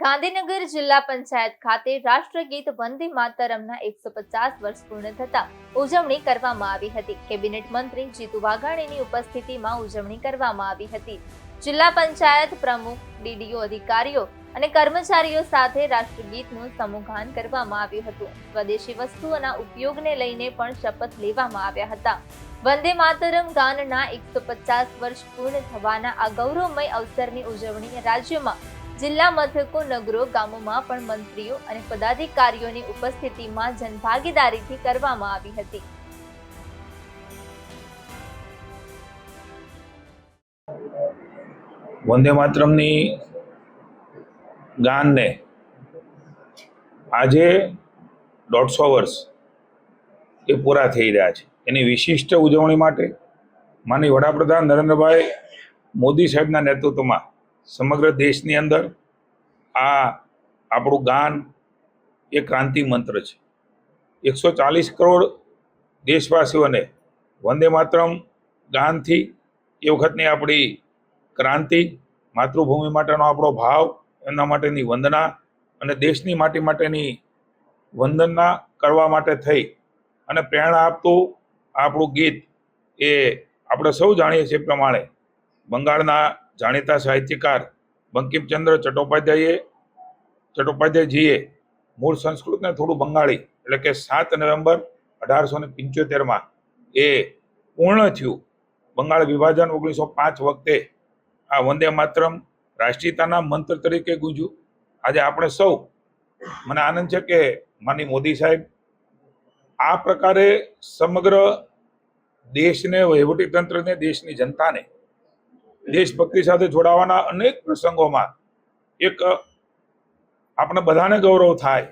ગાંધીનગર જિલ્લા પંચાયત ખાતે રાષ્ટ્રગીત વંદે માતરમના એકસો પચાસ વર્ષ પૂર્ણ થતા ઉજવણી કરવામાં આવી હતી. કેબિનેટ મંત્રી જીતુ વાઘાણીની ઉપસ્થિતિમાં ઉજવણી કરવામાં આવી હતી. જિલ્લા પંચાયત પ્રમુખ, ડીડીઓ અધિકારીઓ અને કર્મચારીઓ સાથે રાષ્ટ્રગીતનું સમૂહગાન કરવામાં આવ્યું હતું. સ્વદેશી વસ્તુઓના ઉપયોગને લઈને પણ શપથ લેવામાં આવ્યા હતા. વંદે માતરમ ગાનના એકસો પચાસ વર્ષ પૂર્ણ થવાના આ ગૌરવમય અવસરની ઉજવણી રાજ્યમાં જિલ્લા મથકો, નગરો, ગામોમાં પણ મંત્રીઓ અને પદાધિકારીઓની ઉપસ્થિતિમાં જનભાગીદારીથી કરવામાં આવી હતી. વંદે માતરમની ગાનને આજે દોઢસો વર્ષ એ પૂરા થઈ રહ્યા છે. એની વિશિષ્ટ ઉજવણી માટે માનની વડાપ્રધાન નરેન્દ્રભાઈ મોદી સાહેબના નેતૃત્વમાં સમગ્ર દેશની અંદર આ આપણું ગાન એ ક્રાંતિ મંત્ર છે. એકસો ચાલીસ કરોડ દેશવાસીઓને વંદે માતરમ ગાનથી એ વખતની આપણી ક્રાંતિ, માતૃભૂમિ માટેનો આપણો ભાવ, એમના માટેની વંદના અને દેશની માટી માટેની વંદના કરવા માટે થઈ અને પ્રેરણા આપતું આપણું ગીત એ આપણે સૌ જાણીએ છીએ પ્રમાણે બંગાળના જાણીતા સાહિત્યકાર બંકિમચંદ્ર ચટ્ટોપાધ્યાયે ચટ્ટોપાધ્યાયજીએ મૂળ સંસ્કૃતને થોડું બંગાળી, એટલે કે સાત નવેમ્બર અઢારસો ને પંચોતેરમાં એ પૂર્ણ થયું. બંગાળ વિભાજન ઓગણીસો પાંચ વખતે આ વંદે માતરમ રાષ્ટ્રીયતાના મંત્ર તરીકે ગુંજ્યું. આજે આપણે સૌ, મને આનંદ છે કે માની મોદી સાહેબ આ પ્રકારે સમગ્ર દેશને વહીવટી તંત્રને દેશની જનતાને દેશભક્તિ સાથે જોડાવાના અનેક પ્રસંગોમાં એક આપણે બધાને ગૌરવ થાય.